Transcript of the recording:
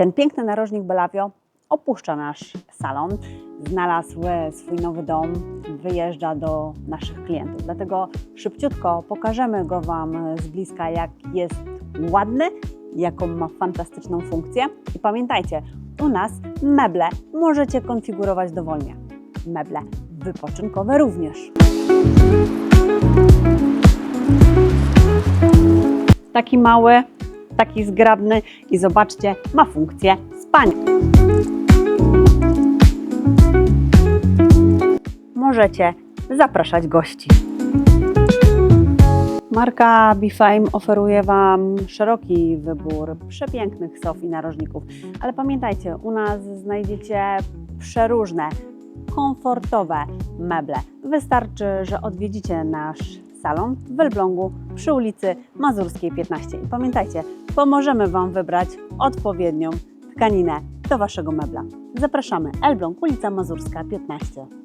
Ten piękny narożnik Belavio opuszcza nasz salon, znalazł swój nowy dom, wyjeżdża do naszych klientów. Dlatego szybciutko pokażemy go Wam z bliska, jak jest ładny, jaką ma fantastyczną funkcję. I pamiętajcie, u nas meble możecie konfigurować dowolnie. Meble wypoczynkowe również. Taki mały, taki zgrabny i zobaczcie, ma funkcję spania. Możecie zapraszać gości. Marka Bifame oferuje Wam szeroki wybór przepięknych sof i narożników, ale pamiętajcie, u nas znajdziecie przeróżne, komfortowe meble. Wystarczy, że odwiedzicie nasz salon w Elblągu przy ulicy Mazurskiej 15. I pamiętajcie, pomożemy Wam wybrać odpowiednią tkaninę do Waszego mebla. Zapraszamy, Elbląg, ulica Mazurska 15.